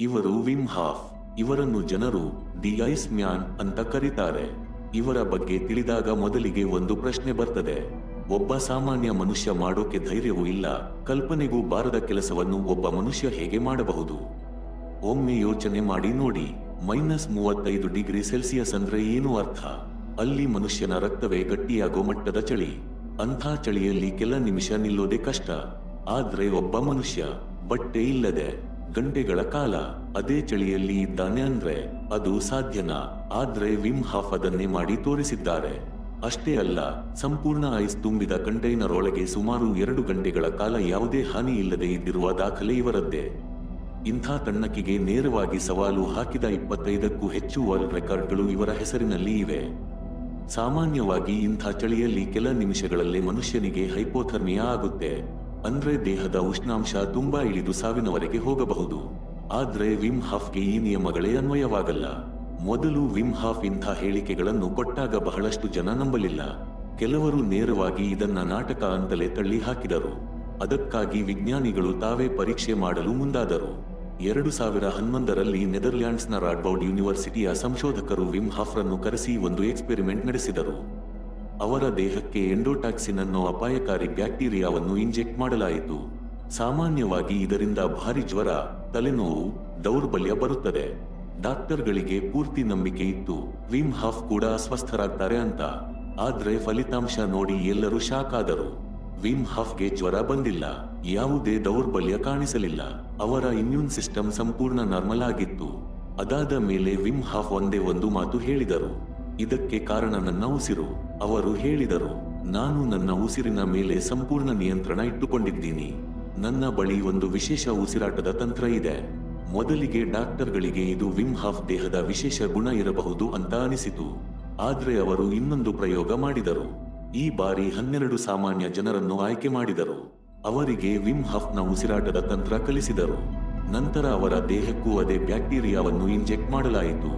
ಇವರು Vim half, ಇವರನ್ನು ಜನರು ದಿ ಐಸ್ ಮ್ಯಾನ್ ಅಂತ ಕರೀತಾರೆ. ಇವರ ಬಗ್ಗೆ ತಿಳಿದಾಗ ಮೊದಲಿಗೆ ಒಂದು ಪ್ರಶ್ನೆ ಬರ್ತದೆ. ಒಬ್ಬ ಸಾಮಾನ್ಯ ಮನುಷ್ಯ ಮಾಡೋಕೆ ಧೈರ್ಯವೂ ಇಲ್ಲ, ಕಲ್ಪನೆಗೂ ಬಾರದ ಕೆಲಸವನ್ನು ಒಬ್ಬ ಮನುಷ್ಯ ಹೇಗೆ ಮಾಡಬಹುದು? ಒಮ್ಮೆ ಯೋಚನೆ ಮಾಡಿ ನೋಡಿ, ಮೈನಸ್ ಮೂವತ್ತೈದು ಡಿಗ್ರಿ ಸೆಲ್ಸಿಯಸ್ ಅಂದ್ರೆ ಏನು ಅರ್ಥ? ಅಲ್ಲಿ ಮನುಷ್ಯನ ರಕ್ತವೇ ಗಟ್ಟಿಯಾಗೋ ಮಟ್ಟದ ಚಳಿ. ಅಂಥ ಚಳಿಯಲ್ಲಿ ಕೆಲ ನಿಮಿಷ ನಿಲ್ಲೋದೇ ಕಷ್ಟ. ಆದ್ರೆ ಒಬ್ಬ ಮನುಷ್ಯ ಬಟ್ಟೆ ಇಲ್ಲದೆ ಗಂಟೆಗಳ ಕಾಲ ಅದೇ ಚಳಿಯಲ್ಲಿ ಇದ್ದಾನೆ ಅಂದ್ರೆ ಅದು ಸಾಧ್ಯನಾ? ಆದ್ರೆ ವಿಮ್ ಹಾಫ್ ಅದನ್ನೇ ಮಾಡಿ ತೋರಿಸಿದ್ದಾರೆ. ಅಷ್ಟೇ ಅಲ್ಲ, ಸಂಪೂರ್ಣ ಐಸ್ ತುಂಬಿದ ಕಂಟೈನರ್ ಒಳಗೆ ಸುಮಾರು ಎರಡು ಗಂಟೆಗಳ ಕಾಲ ಯಾವುದೇ ಹಾನಿ ಇಲ್ಲದೆ ಇದ್ದಿರುವ ದಾಖಲೆ ಇವರದ್ದೇ. ಇಂಥ ತಣ್ಣಕ್ಕಿಗೆ ನೇರವಾಗಿ ಸವಾಲು ಹಾಕಿದ ಇಪ್ಪತ್ತೈದಕ್ಕೂ ಹೆಚ್ಚು ವರ್ಲ್ಡ್ ರೆಕಾರ್ಡ್ಗಳು ಇವರ ಹೆಸರಿನಲ್ಲಿ ಇವೆ. ಸಾಮಾನ್ಯವಾಗಿ ಇಂಥ ಚಳಿಯಲ್ಲಿ ಕೆಲ ನಿಮಿಷಗಳಲ್ಲೇ ಮನುಷ್ಯನಿಗೆ ಹೈಪೋಥರ್ಮಿಯಾ ಆಗುತ್ತೆ. ಅಂದ್ರೆ ದೇಹದ ಉಷ್ಣಾಂಶ ತುಂಬಾ ಇಳಿದು ಸಾವಿನವರೆಗೆ ಹೋಗಬಹುದು. ಆದ್ರೆ ವಿಮ್ ಹಾಫ್ಗೆ ಈ ನಿಯಮಗಳೇ ಅನ್ವಯವಾಗಲ್ಲ. ಮೊದಲು ವಿಮ್ ಹಾಫ್ ಇಂಥ ಹೇಳಿಕೆಗಳನ್ನು ಕೊಟ್ಟಾಗ ಬಹಳಷ್ಟು ಜನ ನಂಬಲಿಲ್ಲ. ಕೆಲವರು ನೇರವಾಗಿ ಇದನ್ನ ನಾಟಕ ಅಂತಲೇ ತಳ್ಳಿ ಹಾಕಿದರು. ಅದಕ್ಕಾಗಿ ವಿಜ್ಞಾನಿಗಳು ತಾವೇ ಪರೀಕ್ಷೆ ಮಾಡಲು ಮುಂದಾದರು. ಎರಡು ಸಾವಿರ ಹನ್ನೊಂದರಲ್ಲಿ ನೆದರ್ಲ್ಯಾಂಡ್ಸ್ನ ರಾಡ್ಬೌಡ್ ಯೂನಿವರ್ಸಿಟಿಯ ಸಂಶೋಧಕರು ವಿಮ್ ಹಾಫ್ರನ್ನು ಕರೆಸಿ ಒಂದು ಎಕ್ಸ್ಪೆರಿಮೆಂಟ್ ನಡೆಸಿದರು. ಅವರ ದೇಹಕ್ಕೆ ಎಂಡೋಟಾಕ್ಸಿನ್ ಅನ್ನು ಅಪಾಯಕಾರಿ ಬ್ಯಾಕ್ಟೀರಿಯಾವನ್ನು ಇಂಜೆಕ್ಟ್ ಮಾಡಲಾಯಿತು. ಸಾಮಾನ್ಯವಾಗಿ ಇದರಿಂದ ಭಾರಿ ಜ್ವರ, ತಲೆನೋವು, ದೌರ್ಬಲ್ಯ ಬರುತ್ತದೆ. ಡಾಕ್ಟರ್ಗಳಿಗೆ ಪೂರ್ತಿ ನಂಬಿಕೆ ಇತ್ತು. ವಿಮ್ ಹಾಫ್ ಕೂಡ ಅಸ್ವಸ್ಥರಾಗ್ತಾರೆ ಅಂತ. ಆದ್ರೆ ಫಲಿತಾಂಶ ನೋಡಿ ಎಲ್ಲರೂ ಶಾಕ್ ಆದರು. ವಿಮ್ ಹಾಫ್ಗೆ ಜ್ವರ ಬಂದಿಲ್ಲ. ಯಾವುದೇ ದೌರ್ಬಲ್ಯ ಕಾಣಿಸಲಿಲ್ಲ. ಅವರ ಇಮ್ಯೂನ್ ಸಿಸ್ಟಮ್ ಸಂಪೂರ್ಣ ನಾರ್ಮಲ್ ಆಗಿತ್ತು. ಅದಾದ ಮೇಲೆ ವಿಮ್ ಹಾಫ್ ಒಂದೇ ಒಂದು ಮಾತು ಹೇಳಿದರು. ಇದಕ್ಕೆ ಕಾರಣ ನನ್ನ ಉಸಿರು. ಅವರು ಹೇಳಿದರು, ನಾನು ನನ್ನ ಉಸಿರಿನ ಮೇಲೆ ಸಂಪೂರ್ಣ ನಿಯಂತ್ರಣ ಇಟ್ಟುಕೊಂಡಿದ್ದೀನಿ. ನನ್ನ ಬಳಿ ಒಂದು ವಿಶೇಷ ಉಸಿರಾಟದ ತಂತ್ರ ಇದೆ. ಮೊದಲಿಗೆ ಡಾಕ್ಟರ್ಗಳಿಗೆ ಇದು ವಿಮ್ ಹಾಫ್ ದೇಹದ ವಿಶೇಷ ಗುಣ ಇರಬಹುದು ಅಂತ ಅನಿಸಿತು. ಆದರೆ ಅವರು ಇನ್ನೊಂದು ಪ್ರಯೋಗ ಮಾಡಿದರು. ಈ ಬಾರಿ ಹನ್ನೆರಡು ಸಾಮಾನ್ಯ ಜನರನ್ನು ಆಯ್ಕೆ ಮಾಡಿದರು. ಅವರಿಗೆ ವಿಮ್ ಹಾಫ್ನ ಉಸಿರಾಟದ ತಂತ್ರ ಕಲಿಸಿದರು. ನಂತರ ಅವರ ದೇಹಕ್ಕೂ ಅದೇ ಬ್ಯಾಕ್ಟೀರಿಯಾವನ್ನು ಇಂಜೆಕ್ಟ್ ಮಾಡಲಾಯಿತು.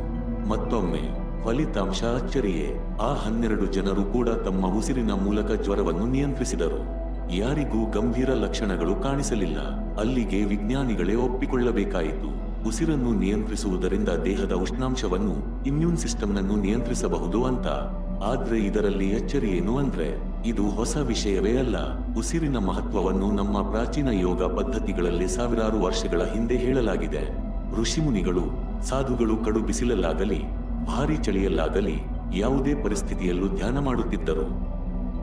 ಮತ್ತೊಮ್ಮೆ ಫಲಿತಾಂಶ ಅಚ್ಚರಿಯೇ. ಆ ಹನ್ನೆರಡು ಜನರು ಕೂಡ ತಮ್ಮ ಉಸಿರಿನ ಮೂಲಕ ಜ್ವರವನ್ನು ನಿಯಂತ್ರಿಸಿದರು. ಯಾರಿಗೂ ಗಂಭೀರ ಲಕ್ಷಣಗಳು ಕಾಣಿಸಲಿಲ್ಲ. ಅಲ್ಲಿಗೆ ವಿಜ್ಞಾನಿಗಳೇ ಒಪ್ಪಿಕೊಳ್ಳಬೇಕಾಯಿತು. ಉಸಿರನ್ನು ನಿಯಂತ್ರಿಸುವುದರಿಂದ ದೇಹದ ಉಷ್ಣಾಂಶವನ್ನು ಇಮ್ಯೂನ್ ಸಿಸ್ಟಮ್ನನ್ನು ನಿಯಂತ್ರಿಸಬಹುದು ಅಂತ. ಆದ್ರೆ ಇದರಲ್ಲಿ ಎಚ್ಚರಿಯೇನು ಅಂದ್ರೆ? ಇದು ಹೊಸ ವಿಷಯವೇ ಅಲ್ಲ. ಉಸಿರಿನ ಮಹತ್ವವನ್ನು ನಮ್ಮ ಪ್ರಾಚೀನ ಯೋಗ ಪದ್ಧತಿಗಳಲ್ಲಿ ಸಾವಿರಾರು ವರ್ಷಗಳ ಹಿಂದೆ ಹೇಳಲಾಗಿದೆ. ಋಷಿಮುನಿಗಳು, ಸಾಧುಗಳು ಕಡು ಬಿಸಿಲಲ್ಲಾಗಲಿ ಭಾರಿ ಚಳಿಯಲ್ಲಾಗಲಿ ಯಾವುದೇ ಪರಿಸ್ಥಿತಿಯಲ್ಲೂ ಧ್ಯಾನ ಮಾಡುತ್ತಿದ್ದರು.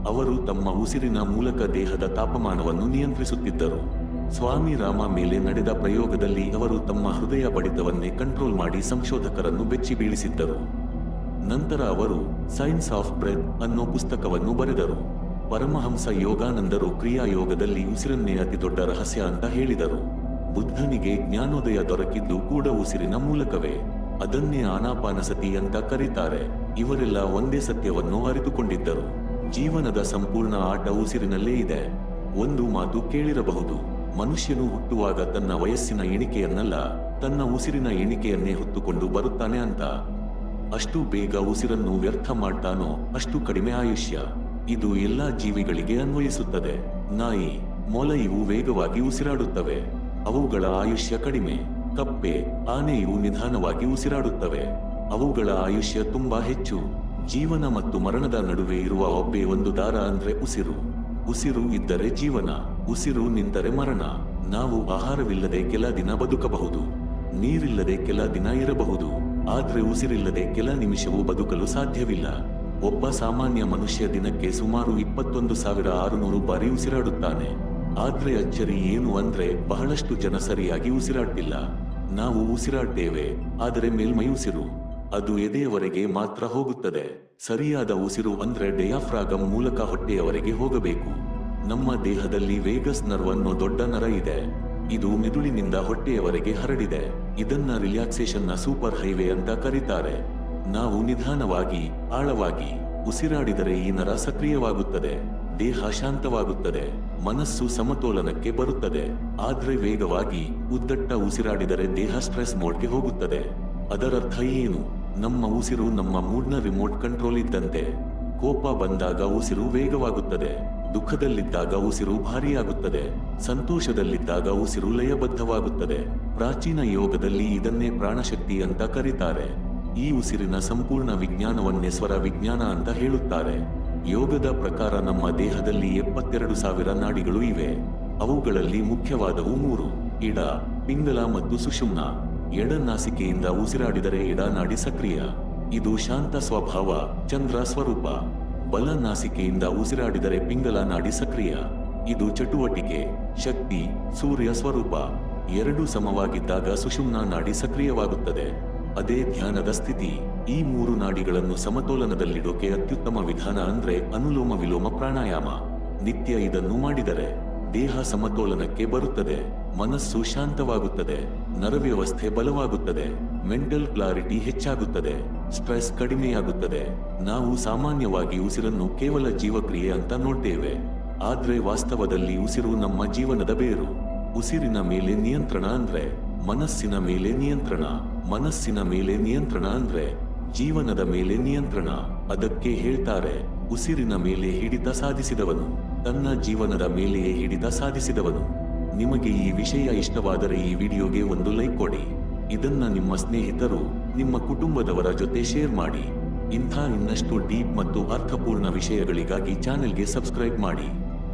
ಅವರು ತಮ್ಮ ಉಸಿರಿನ ಮೂಲಕ ದೇಹದ ತಾಪಮಾನವನ್ನು ನಿಯಂತ್ರಿಸುತ್ತಿದ್ದರು. ಸ್ವಾಮಿ ರಾಮ ಮೇಲೆ ನಡೆದ ಪ್ರಯೋಗದಲ್ಲಿ ಅವರು ತಮ್ಮ ಹೃದಯ ಬಡಿತವನ್ನೇ ಕಂಟ್ರೋಲ್ ಮಾಡಿ ಸಂಶೋಧಕರನ್ನು ಬೆಚ್ಚಿ ಬೀಳಿಸಿದ್ದರು. ನಂತರ ಅವರು ಸೈನ್ಸ್ ಆಫ್ ಬ್ರೆತ್ ಅನ್ನೋ ಪುಸ್ತಕವನ್ನು ಬರೆದರು. ಪರಮಹಂಸ ಯೋಗಾನಂದರು ಕ್ರಿಯಾ ಯೋಗದಲ್ಲಿ ಉಸಿರನ್ನೇ ಅತಿ ದೊಡ್ಡ ರಹಸ್ಯ ಅಂತ ಹೇಳಿದರು. ಬುದ್ಧನಿಗೆ ಜ್ಞಾನೋದಯ ದೊರಕಿದ್ದು ಕೂಡ ಉಸಿರಿನ ಮೂಲಕವೇ. ಅದನ್ನೇ ಆನಾಪಾನಸತಿ ಅಂತ ಕರೀತಾರೆ. ಇವರೆಲ್ಲ ಒಂದೇ ಸತ್ಯವನ್ನು ಅರಿತುಕೊಂಡಿದ್ದರು. ಜೀವನದ ಸಂಪೂರ್ಣ ಆಟ ಉಸಿರಿನಲ್ಲೇ ಇದೆ. ಒಂದು ಮಾತು ಕೇಳಿರಬಹುದು. ಮನುಷ್ಯನು ಹುಟ್ಟುವಾಗ ತನ್ನ ವಯಸ್ಸಿನ ಎಣಿಕೆಯನ್ನಲ್ಲ, ತನ್ನ ಉಸಿರಿನ ಎಣಿಕೆಯನ್ನೇ ಹೊತ್ತುಕೊಂಡು ಬರುತ್ತಾನೆ ಅಂತ. ಅಷ್ಟು ಬೇಗ ಉಸಿರನ್ನು ವ್ಯರ್ಥ ಮಾಡ್ತಾನೋ ಅಷ್ಟು ಕಡಿಮೆ ಆಯುಷ್ಯ. ಇದು ಎಲ್ಲಾ ಜೀವಿಗಳಿಗೆ ಅನ್ವಯಿಸುತ್ತದೆ. ನಾಯಿ ಮೊಲ ಇವು ವೇಗವಾಗಿ ಉಸಿರಾಡುತ್ತವೆ. ಅವುಗಳ ಆಯುಷ್ಯ ಕಡಿಮೆ. ಕಪ್ಪೆ, ಆನೆಯು ನಿಧಾನವಾಗಿ ಉಸಿರಾಡುತ್ತವೆ. ಅವುಗಳ ಆಯುಷ್ಯ ತುಂಬಾ ಹೆಚ್ಚು. ಜೀವನ ಮತ್ತು ಮರಣದ ನಡುವೆ ಇರುವ ಒಬ್ಬೆ ಒಂದು ದಾರ ಅಂದ್ರೆ ಉಸಿರು. ಉಸಿರು ಇದ್ದರೆ ಜೀವನ, ಉಸಿರು ನಿಂತರೆ ಮರಣ. ನಾವು ಆಹಾರವಿಲ್ಲದೆ ಕೆಲ ದಿನ ಬದುಕಬಹುದು. ನೀರಿಲ್ಲದೆ ಕೆಲ ದಿನ ಇರಬಹುದು. ಆದ್ರೆ ಉಸಿರಿಲ್ಲದೆ ಕೆಲ ನಿಮಿಷವೂ ಬದುಕಲು ಸಾಧ್ಯವಿಲ್ಲ. ಒಬ್ಬ ಸಾಮಾನ್ಯ ಮನುಷ್ಯ ದಿನಕ್ಕೆ ಸುಮಾರು ಇಪ್ಪತ್ತೊಂದು ಸಾವಿರ ಆರುನೂರು ಬಾರಿ ಉಸಿರಾಡುತ್ತಾನೆ. ಆದ್ರೆ ಅಚ್ಚರಿ ಏನು ಅಂದ್ರೆ ಬಹಳಷ್ಟು ಜನ ಸರಿಯಾಗಿ ಉಸಿರಾಡ್ತಿಲ್ಲ. ನಾವು ಉಸಿರಾಡ್ತೇವೆ, ಆದರೆ ಮೇಲ್ಮೈ ಉಸಿರು, ಅದು ಎದೆಯವರೆಗೆ ಮಾತ್ರ ಹೋಗುತ್ತದೆ. ಸರಿಯಾದ ಉಸಿರು ಅಂದ್ರೆ ಡಯಾಫ್ರಾಗಮ್ ಮೂಲಕ ಹೊಟ್ಟೆಯವರೆಗೆ ಹೋಗಬೇಕು. ನಮ್ಮ ದೇಹದಲ್ಲಿ ವೇಗಸ್ ನರ್ವ್ ಅನ್ನೋ ದೊಡ್ಡ ನರ ಇದೆ. ಇದು ಮಿದುಳಿನಿಂದ ಹೊಟ್ಟೆಯವರೆಗೆ ಹರಡಿದೆ. ಇದನ್ನ ನ ಸೂಪರ್ ಹೈವೇ ಅಂತ ಕರೀತಾರೆ. ನಾವು ನಿಧಾನವಾಗಿ, ಆಳವಾಗಿ ಉಸಿರಾಡಿದರೆ ಈ ನರ ಸಕ್ರಿಯವಾಗುತ್ತದೆ. ದೇಹ ಶಾಂತವಾಗುತ್ತದೆ, ಮನಸ್ಸು ಸಮತೋಲನಕ್ಕೆ ಬರುತ್ತದೆ. ಆದ್ರೆ ವೇಗವಾಗಿ ಉದ್ದಟ್ಟ ಉಸಿರಾಡಿದರೆ ದೇಹ ಸ್ಟ್ರೆಸ್ ಮೋಡ್ಗೆ ಹೋಗುತ್ತದೆ. ಅದರರ್ಥ ಏನು? ನಮ್ಮ ಉಸಿರು ನಮ್ಮ ಮೂಡ್ನ ರಿಮೋಟ್ ಕಂಟ್ರೋಲ್ ಇದ್ದಂತೆ. ಕೋಪ ಬಂದಾಗ ಉಸಿರು ವೇಗವಾಗುತ್ತದೆ. ದುಃಖದಲ್ಲಿದ್ದಾಗ ಉಸಿರು ಭಾರಿಯಾಗುತ್ತದೆ. ಸಂತೋಷದಲ್ಲಿದ್ದಾಗ ಉಸಿರು ಲಯಬದ್ಧವಾಗುತ್ತದೆ. ಪ್ರಾಚೀನ ಯೋಗದಲ್ಲಿ ಇದನ್ನೇ ಪ್ರಾಣಶಕ್ತಿ ಅಂತ ಕರೀತಾರೆ. ಈ ಉಸಿರಿನ ಸಂಪೂರ್ಣ ವಿಜ್ಞಾನವನ್ನೇ ಸ್ವರ ವಿಜ್ಞಾನ ಅಂತ ಹೇಳುತ್ತಾರೆ. ಯೋಗದ ಪ್ರಕಾರ ನಮ್ಮ ದೇಹದಲ್ಲಿ ಎಪ್ಪತ್ತೆರಡು ಸಾವಿರ ನಾಡಿಗಳು ಇವೆ. ಅವುಗಳಲ್ಲಿ ಮುಖ್ಯವಾದವು ಮೂರು. ಇಡ, ಪಿಂಗಲ ಮತ್ತು ಸುಷುಮ್ನ. ಎಡ ನಾಸಿಕೆಯಿಂದ ಉಸಿರಾಡಿದರೆ ಎಡ ನಾಡಿ ಸಕ್ರಿಯ. ಇದು ಶಾಂತ ಸ್ವಭಾವ, ಚಂದ್ರ ಸ್ವರೂಪ. ಬಲ ನಾಸಿಕೆಯಿಂದ ಉಸಿರಾಡಿದರೆ ಪಿಂಗಲ ನಾಡಿ ಸಕ್ರಿಯ. ಇದು ಚಟುವಟಿಕೆ, ಶಕ್ತಿ, ಸೂರ್ಯ ಸ್ವರೂಪ. ಎರಡು ಸಮವಾಗಿದ್ದಾಗ ಸುಷುಮ್ನ ನಾಡಿ ಸಕ್ರಿಯವಾಗುತ್ತದೆ. ಅದೇ ಧ್ಯಾನದ ಸ್ಥಿತಿ. ಈ ಮೂರು ನಾಡಿಗಳನ್ನು ಸಮತೋಲನದಲ್ಲಿಡೋಕೆ ಅತ್ಯುತ್ತಮ ವಿಧಾನ ಅಂದ್ರೆ ಅನುಲೋಮ ವಿಲೋಮ ಪ್ರಾಣಾಯಾಮ. ನಿತ್ಯ ಇದನ್ನು ಮಾಡಿದರೆ ದೇಹ ಸಮತೋಲನಕ್ಕೆ ಬರುತ್ತದೆ. ಮನಸ್ಸು ಶಾಂತವಾಗುತ್ತದೆ. ನರವ್ಯವಸ್ಥೆ ಬಲವಾಗುತ್ತದೆ. ಮೆಂಟಲ್ ಕ್ಲಾರಿಟಿ ಹೆಚ್ಚಾಗುತ್ತದೆ. ಸ್ಟ್ರೆಸ್ ಕಡಿಮೆಯಾಗುತ್ತದೆ. ನಾವು ಸಾಮಾನ್ಯವಾಗಿ ಉಸಿರನ್ನು ಕೇವಲ ಜೀವಕ್ರಿಯೆ ಅಂತ ನೋಡ್ತೇವೆ. ಆದ್ರೆ ವಾಸ್ತವದಲ್ಲಿ ಉಸಿರು ನಮ್ಮ ಜೀವನದ ಬೇರು. ಉಸಿರಿನ ಮೇಲೆ ನಿಯಂತ್ರಣ ಅಂದ್ರೆ ಮನಸ್ಸಿನ ಮೇಲೆ ನಿಯಂತ್ರಣ, ಮನಸ್ಸಿನ ಮೇಲೆ ನಿಯಂತ್ರಣ ಅಂದ್ರೆ ಜೀವನದ ಮೇಲೆ ನಿಯಂತ್ರಣ. ಅದಕ್ಕೆ ಹೇಳ್ತಾರೆ, ಉಸಿರಿನ ಮೇಲೆ ಹಿಡಿತ ಸಾಧಿಸಿದವನು, ತನ್ನ ಜೀವನದ ಮೇಲೆಯೇ ಹಿಡಿತ ಸಾಧಿಸಿದವನು. ನಿಮಗೆ ಈ ವಿಷಯ ಇಷ್ಟವಾದರೆ ಈ ವಿಡಿಯೋಗೆ ಒಂದು ಲೈಕ್ ಕೊಡಿ. ಇದನ್ನ ನಿಮ್ಮ ಸ್ನೇಹಿತರು, ನಿಮ್ಮ ಕುಟುಂಬದವರ ಜೊತೆ ಶೇರ್ ಮಾಡಿ. ಇಂಥ ಇನ್ನಷ್ಟು ಡೀಪ್ ಮತ್ತು ಅರ್ಥಪೂರ್ಣ ವಿಷಯಗಳಿಗಾಗಿ ಚಾನೆಲ್ಗೆ ಸಬ್ಸ್ಕ್ರೈಬ್ ಮಾಡಿ.